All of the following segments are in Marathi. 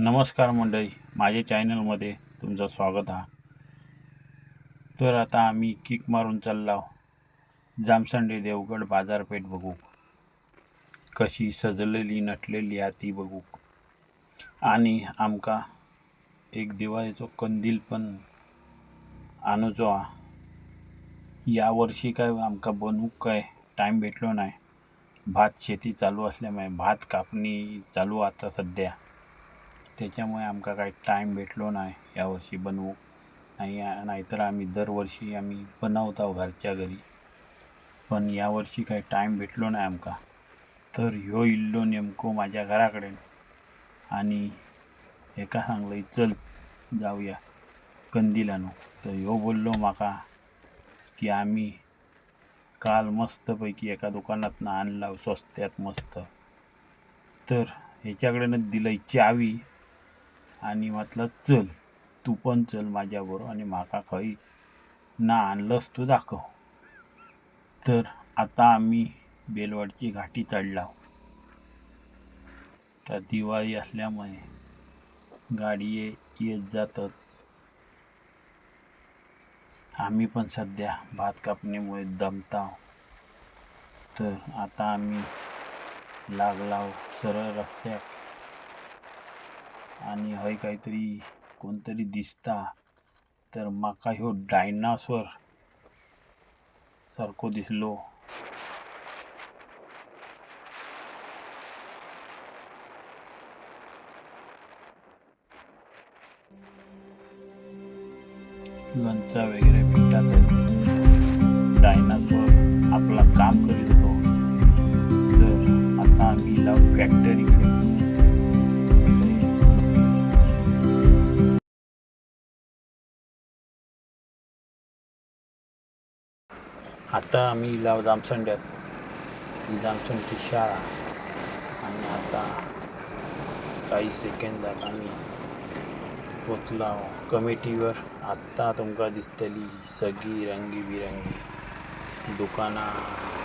नमस्कार मंडळी. माझ्या चॅनलमध्ये तुमचं स्वागत आहे. तर आता आम्ही किक मारून चाललो जामसंडे देवगड बाजारपेठ बघू. कशी सजलेली नटलेली आहे ती बघू. आणि आमका एक दिवाळीचो कंदील पण आणूचो हा यावर्षी काय आमका बनवूक काय टाईम भेटलो नाही. भात शेती चालू असल्यामुळे भात कापणी चालू आता सध्या. त्याच्यामुळे आमका काही टाईम भेटलो नाही यावर्षी बनवू. नाही नाहीतर आम्ही दरवर्षी आम्ही बनवतो घरच्या घरी. पण यावर्षी काही टाईम भेटलो नाही आमका. तर ह्यो इल्लो नेमको माझ्या घराकडे. आणि एका सांगलं चल जाऊया कंदीला आणू तर ह्यो बोललो माका की आम्ही काल मस्तपैकी एका दुकानातनं आणला स्वस्त्यात मस्त. तर ह्याच्याकडेनं दिलं चावी. आणि म्हटलं चल तू पण चल माझ्याबरोबर आणि माका खंय ना आणलंस तू दाखव. तर आता आम्ही बेलवाडची घाटी चढलाव तर दिवाळी असल्यामुळे गाडी येत जातात. आम्ही पण सध्या भात कापणीमुळे दमताव तर आता आम्ही लागलाव सरळ रस्त्यात. आणि हय काहीतरी कोणतरी दिसता. तर माका ह्यो डायनासोर सारखो दिसलो. लंचा वगैरे भेटतात डायनासोर आपला काम करीत होतो. तर आता आम्ही लाव फॅक्टरी आता आम्ही लाव जामसंड्यात जामसंडची शाळा. आणि आता काही सेकंदात आम्ही पोचला कमिटीवर. आत्ता तुमका दिसतली सगळी रंगीबिरंगी दुकानां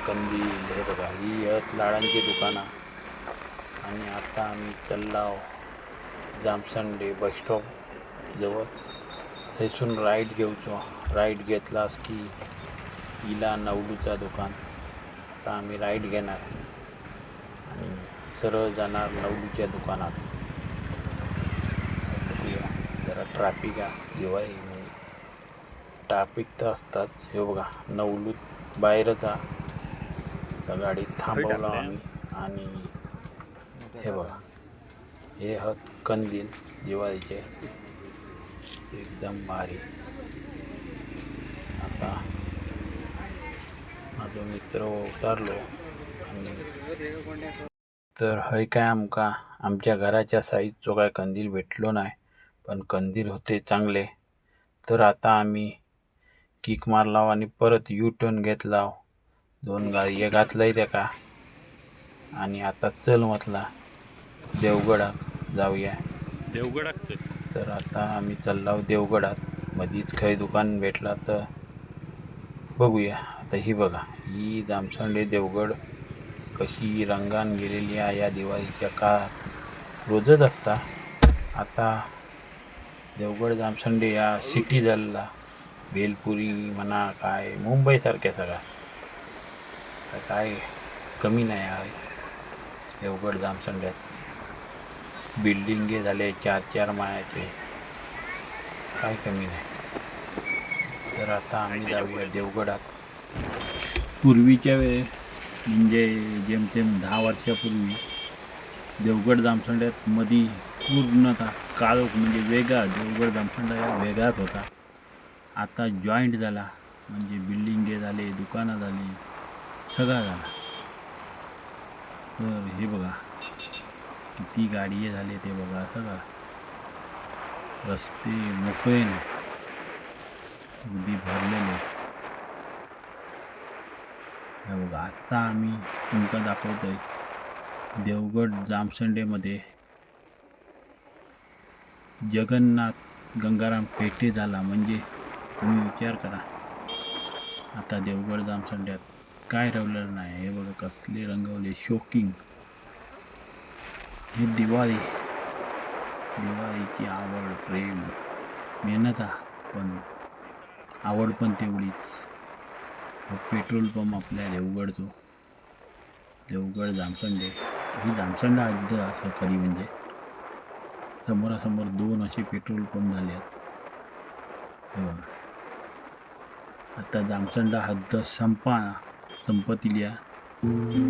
कंदील हे बघा ही हत लाडांची दुकानां. आणि आता आम्ही चाललाव जामसंडे बस स्टॉप जवळ. थंयसून राईट घेवचो राईट घेतलास की इला नवलूचा दुकान. आता आम्ही राईट घेणार. आणि सरळ जाणार नवलूच्या दुकानात. जरा ट्रॅफिक आहे. दिवाळी म्हणजे ट्रॅफिक तर असताच हे बघा नवलूत बाहेरच आहे गाडी थांबवला आम्ही. आणि हे बघा. हे हत कंदील दिवाळीचे. एकदम भारी. आता माझो मित्र उतारलो. तर हय काय आमका? आमच्या घराच्या साईजचो काय कंदील भेटलो नाही पण कंदील होते चांगले. तर आता आम्ही किक मारला आणि परत यू टर्न घेतला दोन गाडी घातलंय त्याका आणि आता चल म्हटला देवगडात जाऊया. देवगडात तर आता आम्ही चाललो देवगडात. मधीच काही दुकान भेटला तर बघूया. आता ही बघा ही जामसंडे देवगड कशी रंगान गेलेली आहे या दिवाळीच्या काळात. रोजच असता. आता देवगड जामसंडे या सिटी झालेला भेलपुरी म्हणा काय मुंबईसारख्या सगळ्या. तर काय कमी नाही आहे. देवगड जामसंड्यात बिल्डिंगे झाले चार चार माळ्याचे. काय कमी नाही. तर आता आम्ही जाऊया देवगडात. पूर्वीच्या वेळे म्हणजे जेमतेम दहा वर्षापूर्वी देवगड जामसंड्यात मधी पूर्णतः काळोख म्हणजे वेगळा देवगड जामसंडा या वेगळाच होता. आता जॉईंट झाला म्हणजे बिल्डिंगे झाले दुकानं झाली सगळा झाला. तर हे बघा किती गाडी झाले ते बघा सगळा. रस्ते मोकळे नाही. अगदी भरलेले. हो हे बघा आत्ता आम्ही तुमका आहे देवगड जामसंडेमध्ये जगन्नाथ गंगाराम पेटे झाला म्हणजे तुम्ही विचार करा. आता देवगड जामसंड्यात काय रवलेलं नाही? हे बघा कसले रंगवले शोकिंग ही दिवाळी. दिवाळीची आवड प्रेम मेहनत हा पण आवड पण तेवढीच. पेट्रोल पंप आपल्या देवगडचो. देवगड जामसंडे ही जामसंडा हद्द असं खरी म्हणजे. समोरासमोर दोन असे पेट्रोल पंप झाले आहेत. हो. आता जामसंडा हद्द संपा संपतील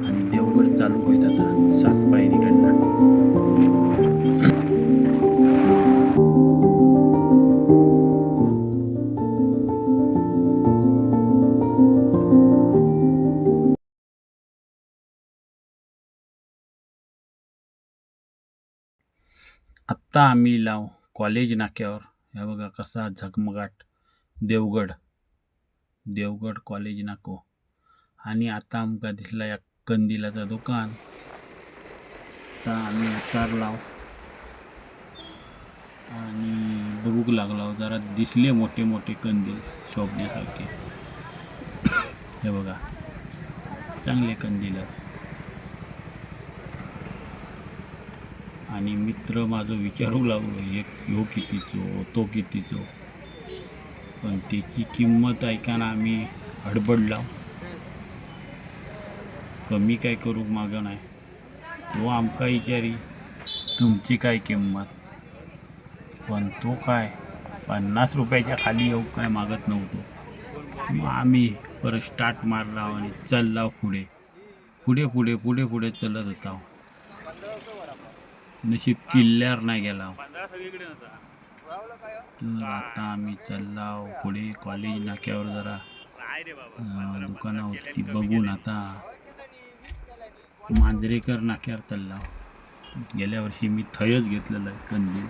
आणि देवगड चालू होईल आता. सात पायरीकडनं आत्ता आम्ही लाव कॉलेज नाक्यावर. हे बघा कसा झगमगाट. देवगड. देवगड कॉलेज नाको. आणि आता आमका दिसला या कंदिलाचं दुकान. आता आम्ही उतारलाव आणि बघूक लागलो. जरा दिसले मोठे मोठे कंदील शोभण्यासारखे. हे बघा. चांगले कंदील आहेत. आणि मित्र माझं विचारू लागलो एक ह्यो कितीचो तो कितीचो. पण त्याची किंमत ऐकाना आम्ही हडबडला. कमी काय करूक माग नाही. तो आमका विचारी तुमची काय किंमत? पण तो काय पन्नास रुपयाच्या खाली येऊ काय मागत नव्हतो. मग आम्ही परत स्टार्ट मारला आणि चालला पुढे. पुढे पुढे पुढे पुढे चलत होता. नशीब किल्ल्यावर नाही गेला. तर आता आम्ही चाललाव पुढे कॉलेज नाक्यावर जरा. अं, दुकानं होती बघून आता मांजरेकर नाक्यावर चाललाव. गेल्या वर्षी मी थयच घेतलेलं आहे कंदील.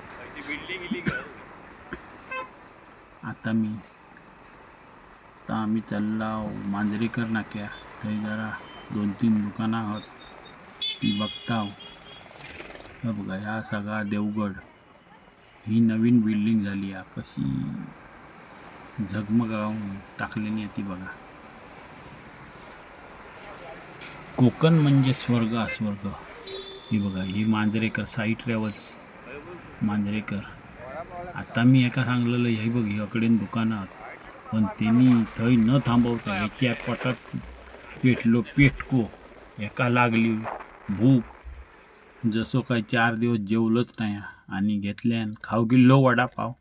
आता मी आता आम्ही चाललाव मांजरेकर नाक्या थंय जरा दोन तीन दुकानं आहोत. ती बघताव. हे बघा ह्या सगळा देवगड. ही नवीन बिल्डिंग झाली आहे कशी झगमगावून टाकलेली आहे ती बघा. कोकण म्हणजे स्वर्ग अस्वर्ग. स्वर्ग ही बघा ही मांजरेकर साई ट्रॅव्हल्स मांजरेकर. आता मी एका सांगलेलं हे बघ ह्याकडेन दुकानात. पण त्यांनी थंय न थांबवता ह्याच्या पोटात पेटलो पेटको. एका लागली भूक. जसं काय चार दिवस जेवलंच नाही. आणि घेतल्यान खाऊ किल्लो वडापाव.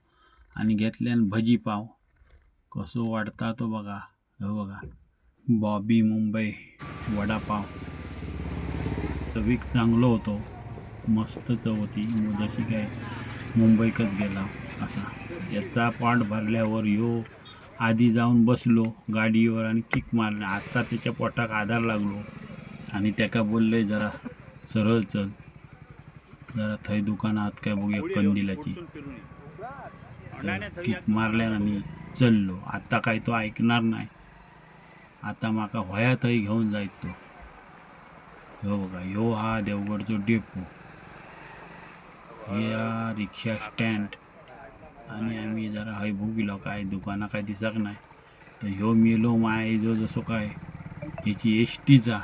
आणि घेतल्यान भजी पाव. कसं वाढता तो बघा. हो बघा. बॉबी मुंबई वडापाव. चवीक चांगलो होतो. मस्त चव होती. मग जशी काय मुंबईकच गेला असा. याचा पाठ भरल्यावर यो आधी जाऊन बसलो गाडीवर आणि किक मारला. आता त्याच्या पोटाक आधार लागलो. आणि त्याका बोलले जरा सरळ चल. जरा थंय दुकानात काय बघूया कंदिलाची. किक मारल्यान आम्ही चललो. आता काय तो ऐकणार नाही. आता माका व्हया थंय घेऊन जायत तो हो बघा ह्यो हा देवगडचो डेपो. हे हा रिक्षा स्टँड. आणि आम्ही जरा हय गेलो काय दुकानं काय दिसत नाही. तर ह्यो मेलो माय जो जसो काय ह्याची एस टीचा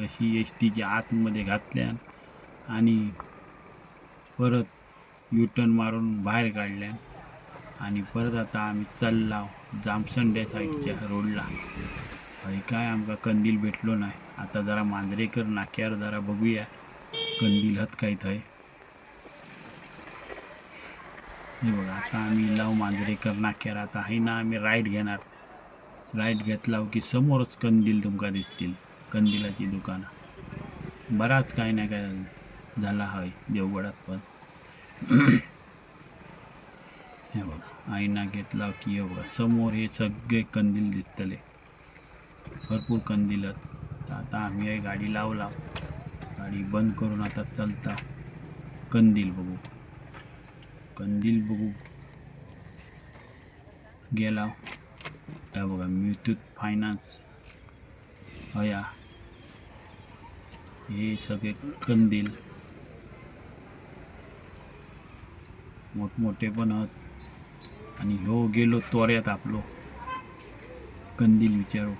तशी एस टीच्या आतमध्ये घातल्यान आणि परत युटर्न मारून बाहेर काढल्या आणि परत आता आम्ही चालला जामसंड्या साईडच्या रोडला. हय काय आमका कंदील भेटलो नाही. आता जरा मांजरेकर नाक्यावर जरा बघूया. कंदील हत काय थंय? हे बघा आता आम्ही लाव मांजरेकर नाक्यावर. आता आहे ना आम्ही राईट घेणार. राईट घेतला हो की समोरच कंदील तुमका दिसतील. कंदिलाची दुकानं. बराच काय नाही काय झाला हय देवगडात पण. हे बघा आईना घेतला की हे बघा समोर हे सगळे कंदील दिसतले. भरपूर कंदील आता आम्ही गाडी लावला. गाडी बंद करून आता चलता. कंदील बघू. कंदील बघू. गेला. हे बघा म्युथूट फायनान्स. हया हे सगळे कंदील. मोठमोठे पण आहेत आणि ह्यो गेलो तोऱ्यात आपलो. कंदील विचारू.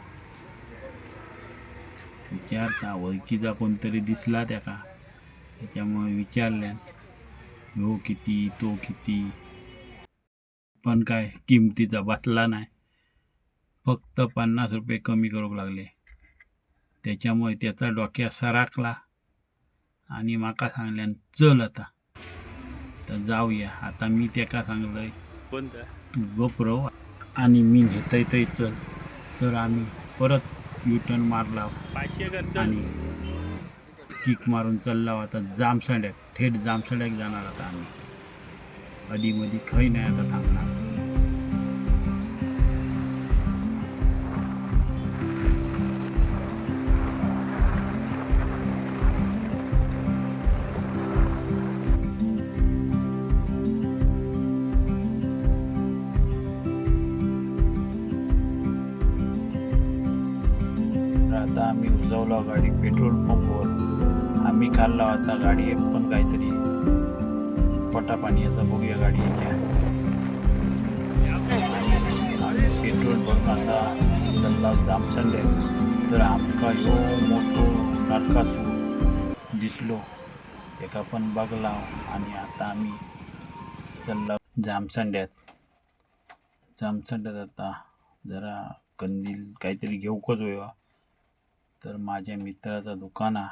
विचारता ओळखीचा कोणतरी दिसला त्याका. त्याच्यामुळे विचारल्यान ह्यो किती तो किती? पण काय किमतीचा बसला नाही. फक्त पन्नास रुपये कमी करूक लागले. त्याच्यामुळे त्याचा डोक्या सराकला आणि माका सांगल्यान चल आता. तर जाऊया. आता मी त्याका सांगलंय? कोणतं? तू गप्र आणि मी घेतय तय चल. तर आम्ही परत युटर्न मारला पाचशे आणि किक मारून चालला. आता जामसाड्यात थेट जामसाड्यात जाणार आता आम्ही. अधीमधी खै नाही आता थांबणार. आम्ही गाडी पेट्रोल पंपवर. आम्ही खाल्ला होता गाडी एक पण काहीतरी पटापाणी याचा बघूया गाडी याच्या आम्ही पेट्रोल भरून आता धंदा जाम चालले तर आमका यो मोठो नाटकासू दिसलो. एका पण बघला आणि आता आम्ही चालला जामसंड्यात जामसंड्यात आता. जरा कंदील काहीतरी घेऊकच होया तर माझ्या मित्राचा दुकाना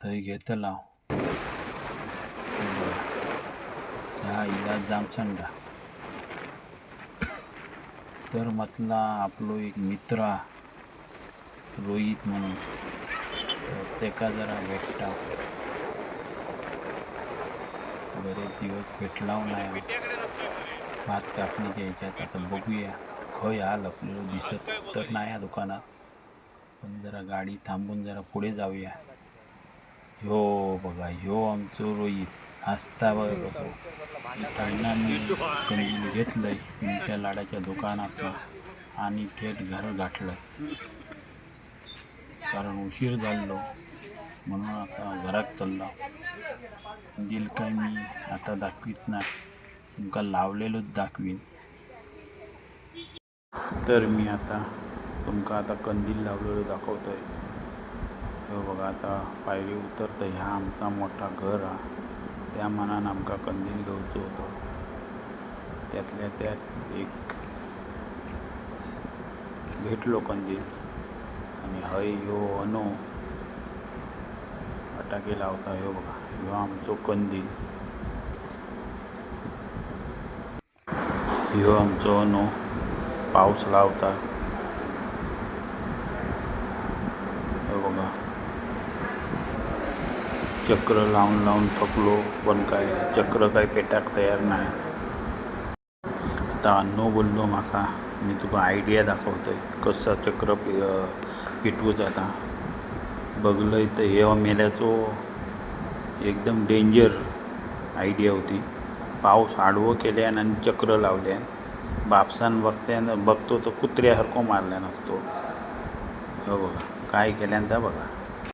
थंय घेतला ह्या इलाज जामसंडा तर म्हटला आपलो एक मित्र रोहित म्हणून. तेका जरा भेटता बरेच दिवस भेटलाव नाही. भात कापणी घ्यायच्यात. आता बघूया. खय हा लपलेलो दिसत तर नाही या दुकानात. पण जरा गाडी थांबून जरा पुढे जाऊया. ह्यो बघा ह्यो आमचो रोहित. हसता बघा कसो. कमी मी घेतलंय. त्या लाडाच्या दुकानातनं आणि थेट घर गाठलंय. कारण उशीर झालो. म्हणून आता घरात चाललो. दिल काय मी आता दाखवीत नाही. तुमका लावलेलोच दाखवीन. तर मी आता तुमका आता कंदील लावलेलो दाखवतोय. हे बघा आता पायरी उतरतं ह्या आमचा मोठा घर हा. त्या मनान आमका कंदील घेवचो होतो. त्यातल्या त्यात एक भेटलो कंदील. आणि हय ह्यो अनो फटाके लावता. ह्यो बघा ह्यो आमचो कंदील. ह्यो आमचो अनो पाऊस लावता हे बघा चक्र लावून लावून थकलो पण काय चक्र काय पेटाक तयार नाही. आता अन्न बोललो म्हाका मी तुका आयडिया दाखवतोय कसा चक्र पे- जाता बघलंय तर हे मेल्याचो एकदम डेंजर आयडिया होती. पाऊस आडवं केल्यान आणि चक्र लावल्यान. बापसान बघत्यान बघतो तर कुत्र्यासारखं मारल्यान असतो. हो बघा काय केल्यान त्या बघा.